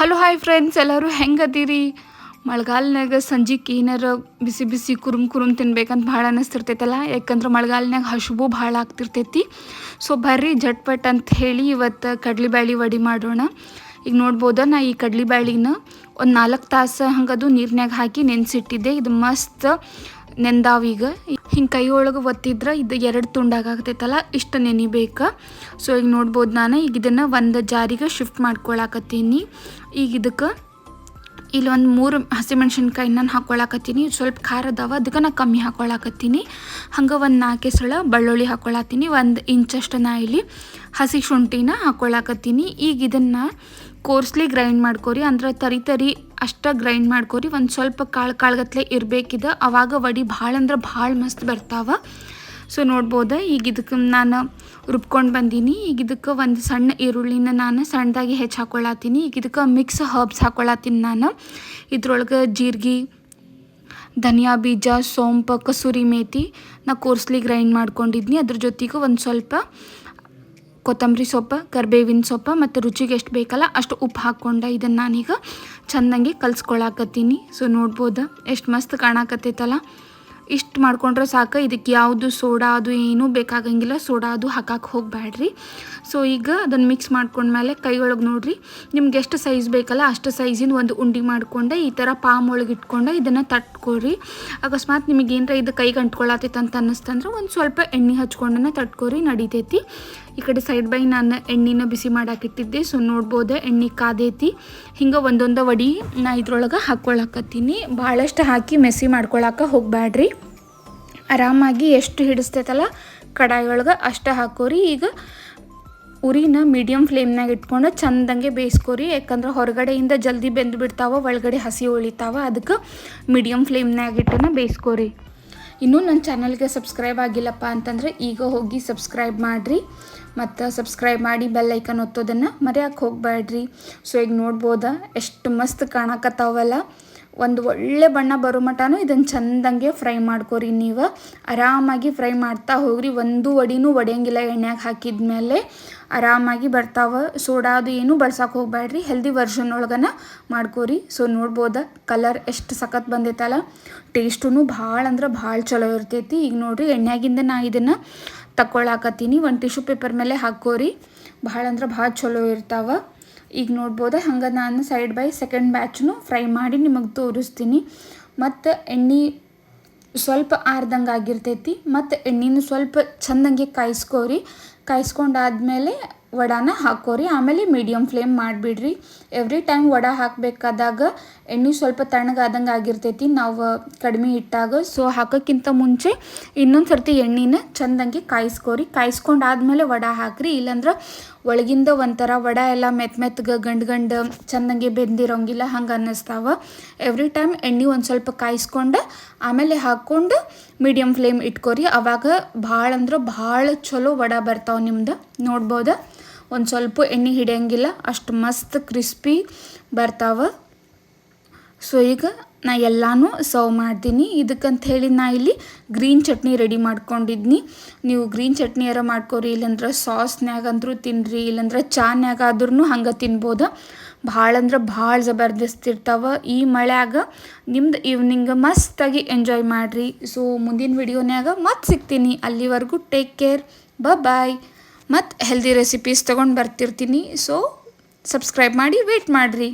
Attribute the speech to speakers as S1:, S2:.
S1: Hello hi friends ಎಲ್ಲರೂ ಹೆಂಗದೀರಿ? ಮಳೆಗಾಲ್ನಾಗ ಸಂಜೆಗೆ ಏನಾರ ಬಿಸಿ ಬಿಸಿ ಕುರುಮ್ ಕುರುಮ್ ತಿನ್ಬೇಕಂತ ಭಾಳ ಅನ್ನಿಸ್ತಿರ್ತೈತಲ್ಲ ಯಾಕಂದ್ರೆ ಮಳೆಗಾಲ್ನಾಗ ಹಶುಬು ಭಾಳ ಆಗ್ತಿರ್ತೈತಿ. ಸೊ ಬರ್ರಿ ಜಟ್ಪಟ್ ಅಂತ ಹೇಳಿ ಇವತ್ತು ಕಡ್ಲಿಬ್ಯಾಳಿ ವಡಿ ಮಾಡೋಣ. ಈಗ ನೋಡ್ಬೋದ, ನಾ ಈ ಕಡ್ಲಿಬ್ಯಾಳಿನ ಒಂದು ನಾಲ್ಕು ತಾಸು ಹಂಗದು ನೀರಿನಾಗ ಹಾಕಿ ನೆನೆಸಿಟ್ಟಿದ್ದೆ. ಇದು ಮಸ್ತ್ ನೆಂದಾವೀಗ ಹಿಂಗೆ ಕೈ ಒಳಗೆ ಒತ್ತಿದ್ರೆ ಇದು ಎರಡು ತುಂಡಾಗತೈತಲ್ಲ ಇಷ್ಟು ನೆನಿಬೇಕು ಸೊ ಈಗ ನೋಡ್ಬೋದು ನಾನು, ಈಗ ಇದನ್ನು ಒಂದು ಜಾರಿಗೆ ಶಿಫ್ಟ್ ಮಾಡ್ಕೊಳಕತ್ತೀನಿ. ಈಗ ಇದಕ್ಕೆ ಇಲ್ಲಿ ಒಂದು ಮೂರು ಹಸಿಮೆಣ್ಸಿನ್ಕಾಯಿ ನಾನು ಹಾಕ್ಕೊಳಕತ್ತೀನಿ ಸ್ವಲ್ಪ ಖಾರ ಅದಾವ ಅದಕ್ಕೆ ನಾನು ಕಮ್ಮಿ ಹಾಕ್ಕೊಳಕತ್ತೀನಿ ಹಂಗೆ ಒಂದು ನಾಲ್ಕೇ ಸಲ ಬೆಳ್ಳುಳ್ಳಿ ಹಾಕ್ಕೊಳತ್ತೀನಿ ಒಂದು ಇಂಚಷ್ಟು ನಾ ಇಲ್ಲಿ ಹಸಿ ಶುಂಠಿನ ಹಾಕ್ಕೊಳಕತ್ತೀನಿ ಈಗ ಇದನ್ನು ಕೋರ್ಸ್ಲಿ ಗ್ರೈಂಡ್ ಮಾಡ್ಕೋರಿ. ಅಂದ್ರೆ ತರಿ ತರಿ ಅಷ್ಟ ಗ್ರೈಂಡ್ ಮಾಡ್ಕೊರಿ. ಒಂದು ಸ್ವಲ್ಪ ಕಾಳು ಕಾಳುಗತ್ಲೆ ಇರಬೇಕಿದ. ಅವಾಗ ವಡಿ ಭಾಳ ಅಂದ್ರೆ ಭಾಳ ಮಸ್ತ್ ಬರ್ತಾವ. ಸೊ ನೋಡ್ಬೋದು? ಈಗ ಇದಕ್ಕೆ ನಾನು ರುಬ್ಕೊಂಡು ಬಂದೀನಿ. ಈಗ ಇದಕ್ಕೆ ಒಂದು ಸಣ್ಣ ಈರುಳ್ಳಿನ ನಾನು ಸಣ್ಣದಾಗಿ ಹೆಚ್ಚು ಹಾಕ್ಕೊಳತ್ತೀನಿ ಈಗ ಇದಕ್ಕೆ ಮಿಕ್ಸ್ ಹರ್ಬ್ಸ್ ಹಾಕ್ಕೊಳತ್ತೀನಿ ನಾನು. ಇದ್ರೊಳಗೆ ಜೀರಿಗೆ, ಧನಿಯಾ ಬೀಜ, ಸೋಂಪು, ಕಸೂರಿ ಮೇತಿ ನಾ ಕೋರ್ಸ್ಲಿ ಗ್ರೈಂಡ್ ಮಾಡ್ಕೊಂಡಿದ್ನಿ. ಅದ್ರ ಜೊತೆಗೆ ಒಂದು ಸ್ವಲ್ಪ ಕೊತ್ತಂಬರಿ ಸೊಪ್ಪು, ಕರ್ಬೇವಿನ ಸೊಪ್ಪು ಮತ್ತು ರುಚಿಗೆ ಎಷ್ಟು ಬೇಕಲ್ಲ ಅಷ್ಟು ಉಪ್ಪು ಹಾಕ್ಕೊಂಡು ಇದನ್ನು ನಾನೀಗ ಚೆಂದಂಗೆ ಕಲ್ಸ್ಕೊಳಕತ್ತೀನಿ. ಸೊ ನೋಡ್ಬೋದು? ಎಷ್ಟು ಮಸ್ತ್ ಕಾಣಕತ್ತೈತಲ್ಲ? ಇಷ್ಟು ಮಾಡ್ಕೊಂಡ್ರೆ ಸಾಕು. ಇದಕ್ಕೆ ಯಾವುದು ಸೋಡಾ ಅದು ಏನೂ ಬೇಕಾಗಂಗಿಲ್ಲ. ಸೋಡಾ ಅದು ಹಾಕಕ್ಕೆ ಹೋಗಬೇಡ್ರಿ ಸೊ ಈಗ ಅದನ್ನು ಮಿಕ್ಸ್ ಮಾಡ್ಕೊಂಡ್ಮೇಲೆ ಕೈಯೊಳಗೆ ನೋಡಿರಿ, ನಿಮ್ಗೆ ಎಷ್ಟು ಸೈಜ್ ಬೇಕಲ್ಲ ಅಷ್ಟು ಸೈಜಿನ ಒಂದು ಉಂಡೆ ಮಾಡಿಕೊಂಡೆ, ಈ ಥರ ಪಾಮ್ ಒಳಗೆ ಇಟ್ಕೊಂಡೆ, ಇದನ್ನು ತಟ್ಕೊರಿ. ಅಕಸ್ಮಾತ್ ನಿಮಗೆ ಏನರ ಇದು ಕೈಗೆ ಅಂಟ್ಕೊಳತೈತೆ ಅಂತ ಅನ್ನಿಸ್ತಂದ್ರೆ ಒಂದು ಸ್ವಲ್ಪ ಎಣ್ಣೆ ಹಚ್ಕೊಂಡನ್ನು ತಟ್ಕೊರಿ, ನಡಿತೈತಿ. ಈ ಕಡೆ ಸೈಡ್ ಬೈ ನಾನು ಎಣ್ಣೆನ ಬಿಸಿ ಮಾಡಾಕಿಟ್ಟಿದ್ದೆ ಸೊ ನೋಡ್ಬೋದು ಎಣ್ಣೆ ಕಾದೈತಿ. ಹಿಂಗೆ ಒಂದೊಂದು ವಡಿ ನಾ ಇದ್ರೊಳಗೆ ಹಾಕ್ಕೊಳಕತ್ತೀನಿ ಭಾಳಷ್ಟು ಹಾಕಿ ಮೆಸಿ ಮಾಡ್ಕೊಳಕ್ಕೆ ಹೋಗಬೇಡ್ರಿ ಆರಾಮಾಗಿ ಎಷ್ಟು ಹಿಡಿಸ್ತೈತಲ್ಲ? ಕಡಾಯಿ ಒಳಗೆ ಅಷ್ಟು ಹಾಕೋರಿ. ಈಗ ಉರಿನ ಮೀಡಿಯಮ್ ಫ್ಲೇಮ್ನಾಗ ಇಟ್ಕೊಂಡು ಚಂದಂಗೆ ಬೇಯಿಸ್ಕೋರಿ. ಯಾಕಂದ್ರೆ ಹೊರಗಡೆಯಿಂದ ಜಲ್ದಿ ಬೆಂದು ಬಿಡ್ತಾವ, ಒಳಗಡೆ ಹಸಿ ಉಳಿತಾವ. ಅದಕ್ಕೆ ಮೀಡಿಯಮ್ ಫ್ಲೇಮ್ನಾಗ ಇಟ್ಟನ ಬೇಯಿಸ್ಕೋರಿ. ಇನ್ನೂ ನನ್ನ ಚಾನಲ್ಗೆ ಸಬ್ಸ್ಕ್ರೈಬ್ ಆಗಿಲ್ಲಪ್ಪ ಅಂತಂದರೆ ಈಗ ಹೋಗಿ ಸಬ್ಸ್ಕ್ರೈಬ್ ಮಾಡಿರಿ. ಮತ್ತು ಸಬ್ಸ್ಕ್ರೈಬ್ ಮಾಡಿ ಬೆಲ್ ಐಕನ್ ಒತ್ತೋದನ್ನು ಮರೆಯೋಕೆ ಹೋಗಬೇಡ್ರಿ ಸೊ ಈಗ ನೋಡ್ಬೋದ, ಎಷ್ಟು ಮಸ್ತ್ ಕಾಣಕತ್ತಾವಲ್ಲ. ಒಂದು ಒಳ್ಳೆ ಬಣ್ಣ ಬರೋ ಮಟನೂ ಇದನ್ನು ಚಂದಂಗೆ ಫ್ರೈ ಮಾಡ್ಕೊರಿ ನೀವು. ಆರಾಮಾಗಿ ಫ್ರೈ ಮಾಡ್ತಾ ಹೋಗ್ರಿ. ಒಂದು ವಡಿನೂ ಒಡೆಯಂಗಿಲ್ಲ ಎಣ್ಣೆಗೆ ಹಾಕಿದ್ಮೇಲೆ. ಆರಾಮಾಗಿ ಬರ್ತಾವೆ. ಸೋಡಾ ಅದು ಏನೂ ಬಳ್ಸಕ್ಕೆ ಹೋಗ್ಬೇಡ್ರಿ ಹೆಲ್ದಿ ವರ್ಷನ್ ಒಳಗನ ಮಾಡ್ಕೋರಿ. ಸೊ ನೋಡ್ಬೋದು ಕಲರ್ ಎಷ್ಟು ಸಖತ್ ಬಂದೈತಲ್ಲ. ಟೇಸ್ಟೂ ಭಾಳ ಅಂದ್ರೆ ಭಾಳ ಚಲೋ ಇರ್ತೈತಿ. ಈಗ ನೋಡ್ರಿ ಎಣ್ಣೆಗಿಂದ ನಾ ಇದನ್ನು ತಗೊಳಕತ್ತೀನಿ ಒಂದು ಟಿಶ್ಯೂ ಪೇಪರ್ ಮೇಲೆ ಹಾಕೋರಿ ಭಾಳ ಅಂದ್ರೆ ಭಾಳ ಚಲೋ ಇರ್ತಾವ. ಈಗ ನೋಡ್ಬೋದು. ಹಂಗೆ ನಾನು ಸೈಡ್ ಬೈ ಸೆಕೆಂಡ್ ಬ್ಯಾಚ್ನು ಫ್ರೈ ಮಾಡಿ ನಿಮಗೆ ತೋರಿಸ್ತೀನಿ. ಮತ್ತು ಎಣ್ಣೆ ಸ್ವಲ್ಪ ಆರ್ದಂಗೆ ಆಗಿರ್ತೈತಿ. ಮತ್ತು ಎಣ್ಣೆನೂ ಸ್ವಲ್ಪ ಚೆಂದಂಗೆ ಕಾಯಿಸ್ಕೋರಿ. ಕಾಯಿಸ್ಕೊಂಡಾದ್ಮೇಲೆ ವಡಾನ ಹಾಕೋರಿ, ಆಮೇಲೆ ಮೀಡಿಯಮ್ ಫ್ಲೇಮ್ ಮಾಡಿಬಿಡ್ರಿ. ಎವ್ರಿ ಟೈಮ್ ವಡ ಹಾಕಬೇಕಾದಾಗ ಎಣ್ಣೆ ಸ್ವಲ್ಪ ತಣ್ಣಗಾದಂಗೆ ಆಗಿರ್ತೈತಿ, ನಾವು ಕಡಿಮೆ ಇಟ್ಟಾಗ ಸೊ ಹಾಕೋಕ್ಕಿಂತ ಮುಂಚೆ ಇನ್ನೊಂದು ಸರ್ತಿ ಎಣ್ಣೆನ ಚೆಂದಂಗೆ ಕಾಯಿಸ್ಕೋರಿ. ಕಾಯಿಸ್ಕೊಂಡಾದ್ಮೇಲೆ ವಡ ಹಾಕ್ರಿ. ಇಲ್ಲಾಂದ್ರೆ ಒಳಗಿಂದ ಒಂಥರ ವಡ ಎಲ್ಲ ಮೆತ್ತ ಮೆತ್ಗೆ, ಗಂಡು ಗಂಡು ಚೆಂದಂಗೆ ಬೆಂದಿರೋಂಗಿಲ್ಲ, ಹಂಗೆ ಅನ್ನಿಸ್ತಾವ. ಎವ್ರಿ ಟೈಮ್ ಎಣ್ಣೆ ಒಂದು ಸ್ವಲ್ಪ ಕಾಯಿಸ್ಕೊಂಡು, ಆಮೇಲೆ ಹಾಕ್ಕೊಂಡು ಮೀಡಿಯಮ್ ಫ್ಲೇಮ್ ಇಟ್ಕೋರಿ. ಅವಾಗ ಭಾಳ ಅಂದ್ರೆ ಭಾಳ ಚಲೋ ವಡ ಬರ್ತಾವೆ ನಿಮ್ದು. ನೋಡ್ಬೋದು? ಒಂದು ಸ್ವಲ್ಪ ಎಣ್ಣೆ ಹಿಡಿಯಂಗಿಲ್ಲ, ಅಷ್ಟು ಮಸ್ತ್ ಕ್ರಿಸ್ಪಿ ಬರ್ತಾವ. ಸೊ ಈಗ ನಾ ಎಲ್ಲನೂ ಸರ್ವ್ ಮಾಡ್ತೀನಿ. ಇದಕ್ಕಂತ ಹೇಳಿ ನಾ ಇಲ್ಲಿ ಗ್ರೀನ್ ಚಟ್ನಿ ರೆಡಿ ಮಾಡ್ಕೊಂಡಿದ್ನಿ. ನೀವು ಗ್ರೀನ್ ಚಟ್ನಿ ಯಾರ ಮಾಡ್ಕೊರಿ, ಇಲ್ಲಂದ್ರೆ ಸಾಸ್ನ್ಯಾಗ ಅಂದರೂ ತಿನ್ನಿರಿ ಇಲ್ಲಂದ್ರೆ ಚಾನ್ಯಾಗ ಆದ್ರೂ ಹಂಗೆ ತಿನ್ಬೋದು. ಭಾಳ ಅಂದ್ರೆ ಭಾಳ ಜಬರ್ದಸ್ತ್ ಇರ್ತಾವೆ. ಈ ಮಳೆಯಾಗ ನಿಮ್ದು ಈವ್ನಿಂಗ್ ಮಸ್ತಾಗಿ ಎಂಜಾಯ್ ಮಾಡಿರಿ. ಸೊ ಮುಂದಿನ ವಿಡಿಯೋನ್ಯಾಗ ಮತ್ತೆ ಸಿಗ್ತೀನಿ. ಅಲ್ಲಿವರೆಗೂ ಟೇಕ್ ಕೇರ್ ಬ ಬಾಯ್ ಮತ್ತು ಹೆಲ್ದಿ ರೆಸಿಪೀಸ್ ತೊಗೊಂಡು ಬರ್ತಿರ್ತೀನಿ. ಸೊ ಸಬ್ಸ್ಕ್ರೈಬ್ ಮಾಡಿ ವೇಟ್ ಮಾಡಿರಿ.